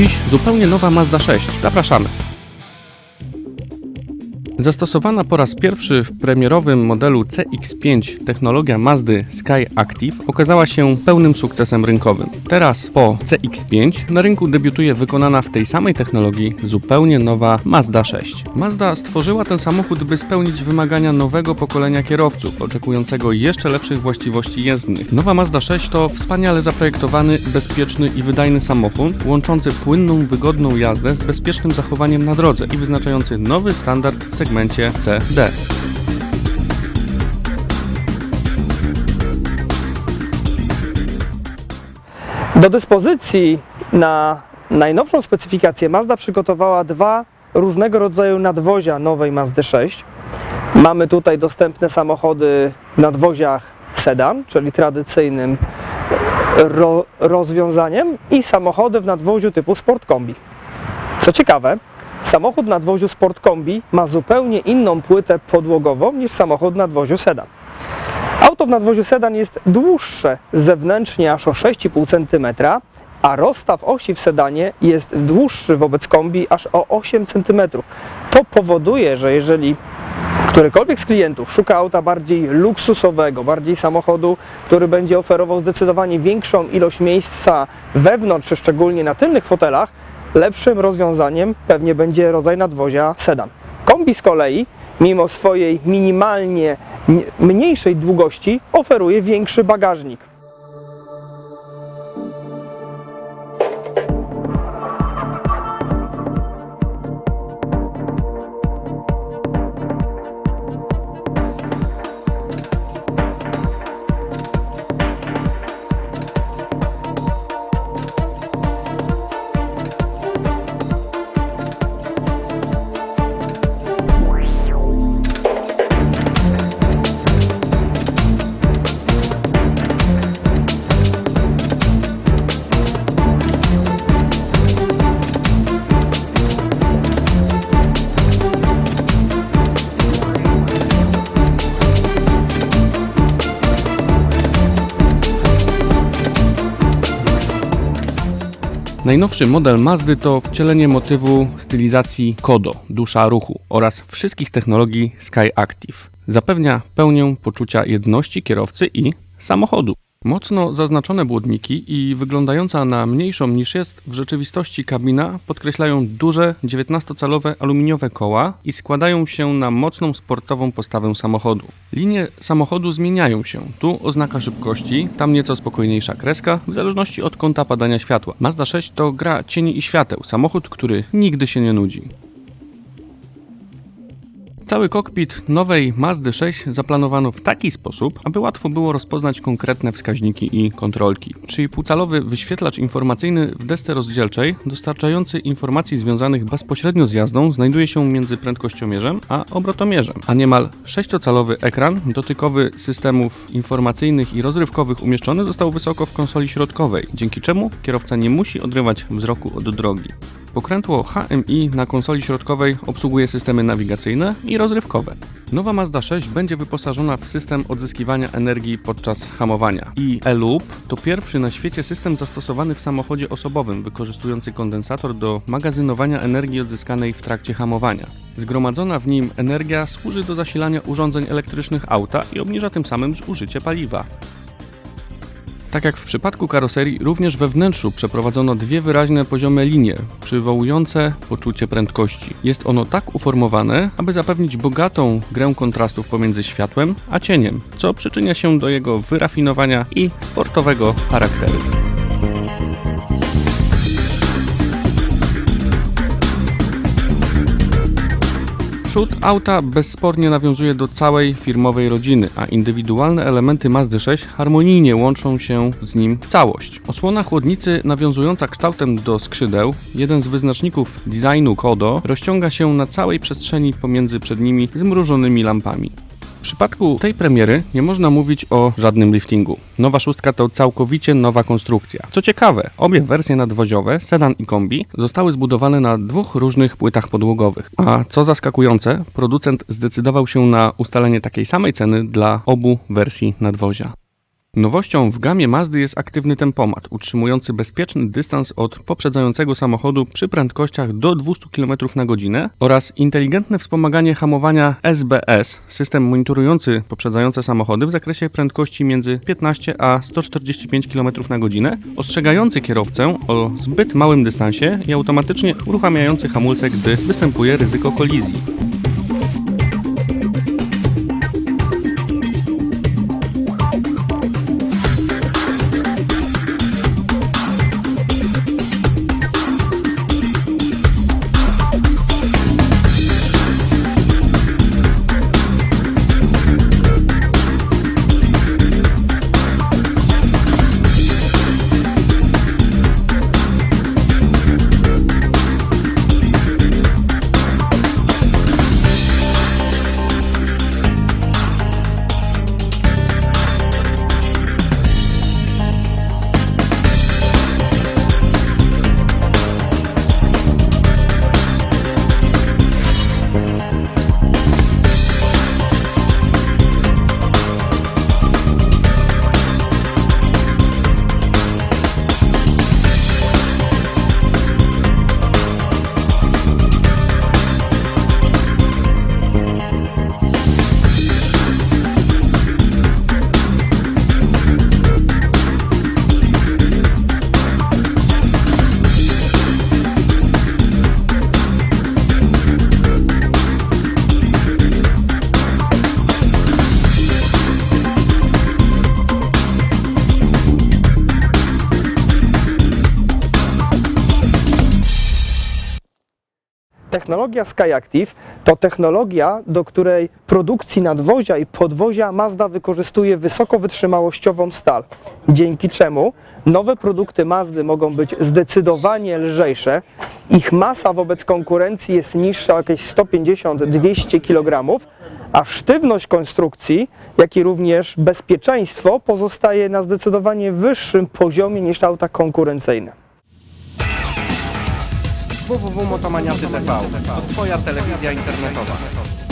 Dziś zupełnie nowa Mazda 6. Zapraszamy. Zastosowana po raz pierwszy w premierowym modelu CX5 technologia Mazdy Sky Active okazała się pełnym sukcesem rynkowym. Teraz po CX5 na rynku debiutuje wykonana w tej samej technologii zupełnie nowa Mazda 6. Mazda stworzyła ten samochód, by spełnić wymagania nowego pokolenia kierowców, oczekującego jeszcze lepszych właściwości jezdnych. Nowa Mazda 6 to wspaniale zaprojektowany, bezpieczny i wydajny samochód, łączący płynną, wygodną jazdę z bezpiecznym zachowaniem na drodze i wyznaczający nowy standard w segmencie CD. Do dyspozycji na najnowszą specyfikację Mazda przygotowała dwa różnego rodzaju nadwozia nowej Mazdy 6. Mamy tutaj dostępne samochody w nadwoziach sedan, czyli tradycyjnym ro rozwiązaniem i samochody w nadwoziu typu Sport Kombi. Co ciekawe, samochód w nadwoziu Sport Kombi ma zupełnie inną płytę podłogową niż samochód w nadwoziu sedan. Auto w nadwoziu sedan jest dłuższe zewnętrznie aż o 6,5 cm, a rozstaw osi w sedanie jest dłuższy wobec kombi aż o 8 cm. To powoduje, że jeżeli którykolwiek z klientów szuka auta bardziej luksusowego, bardziej samochodu, który będzie oferował zdecydowanie większą ilość miejsca wewnątrz, szczególnie na tylnych fotelach, lepszym rozwiązaniem pewnie będzie rodzaj nadwozia sedan. Kombi z kolei, mimo swojej minimalnie mniejszej długości, oferuje większy bagażnik. Najnowszy model Mazdy to wcielenie motywu stylizacji Kodo, dusza ruchu oraz wszystkich technologii Sky Active. Zapewnia pełnię poczucia jedności kierowcy i samochodu. Mocno zaznaczone błodniki i wyglądająca na mniejszą niż jest w rzeczywistości kabina podkreślają duże 19-calowe aluminiowe koła i składają się na mocną sportową postawę samochodu. Linie samochodu zmieniają się. Tu oznaka szybkości, tam nieco spokojniejsza kreska, w zależności od kąta padania światła. Mazda 6 to gra cieni i świateł, samochód, który nigdy się nie nudzi. Cały kokpit nowej Mazdy 6 zaplanowano w taki sposób, aby łatwo było rozpoznać konkretne wskaźniki i kontrolki. 3,5-calowy wyświetlacz informacyjny w desce rozdzielczej, dostarczający informacji związanych bezpośrednio z jazdą, znajduje się między prędkościomierzem a obrotomierzem, a niemal 6-calowy ekran dotykowy systemów informacyjnych i rozrywkowych umieszczony został wysoko w konsoli środkowej, dzięki czemu kierowca nie musi odrywać wzroku od drogi. Pokrętło HMI na konsoli środkowej obsługuje systemy nawigacyjne i rozrywkowe. Nowa Mazda 6 będzie wyposażona w system odzyskiwania energii podczas hamowania. I E-Loop to pierwszy na świecie system zastosowany w samochodzie osobowym, wykorzystujący kondensator do magazynowania energii odzyskanej w trakcie hamowania. Zgromadzona w nim energia służy do zasilania urządzeń elektrycznych auta i obniża tym samym zużycie paliwa. Tak jak w przypadku karoserii, również we wnętrzu przeprowadzono dwie wyraźne poziome linie, przywołujące poczucie prędkości. Jest ono tak uformowane, aby zapewnić bogatą grę kontrastów pomiędzy światłem a cieniem, co przyczynia się do jego wyrafinowania i sportowego charakteru. Przód auta bezspornie nawiązuje do całej firmowej rodziny, a indywidualne elementy Mazdy 6 harmonijnie łączą się z nim w całość. Osłona chłodnicy nawiązująca kształtem do skrzydeł, jeden z wyznaczników designu Kodo, rozciąga się na całej przestrzeni pomiędzy przednimi zmrużonymi lampami. W przypadku tej premiery nie można mówić o żadnym liftingu. Nowa szóstka to całkowicie nowa konstrukcja. Co ciekawe, obie wersje nadwoziowe, sedan i kombi, zostały zbudowane na dwóch różnych płytach podłogowych. A co zaskakujące, producent zdecydował się na ustalenie takiej samej ceny dla obu wersji nadwozia. Nowością w gamie Mazdy jest aktywny tempomat, utrzymujący bezpieczny dystans od poprzedzającego samochodu przy prędkościach do 200 km na godzinę oraz inteligentne wspomaganie hamowania SBS, system monitorujący poprzedzające samochody w zakresie prędkości między 15 a 145 km na godzinę, ostrzegający kierowcę o zbyt małym dystansie i automatycznie uruchamiający hamulce, gdy występuje ryzyko kolizji. Technologia SkyActiv to technologia, do której produkcji nadwozia i podwozia Mazda wykorzystuje wysokowytrzymałościową stal, dzięki czemu nowe produkty Mazdy mogą być zdecydowanie lżejsze, ich masa wobec konkurencji jest niższa o jakieś 150-200 kg, a sztywność konstrukcji, jak i również bezpieczeństwo pozostaje na zdecydowanie wyższym poziomie niż auta konkurencyjne. www.motomaniacy.tv to Twoja telewizja internetowa.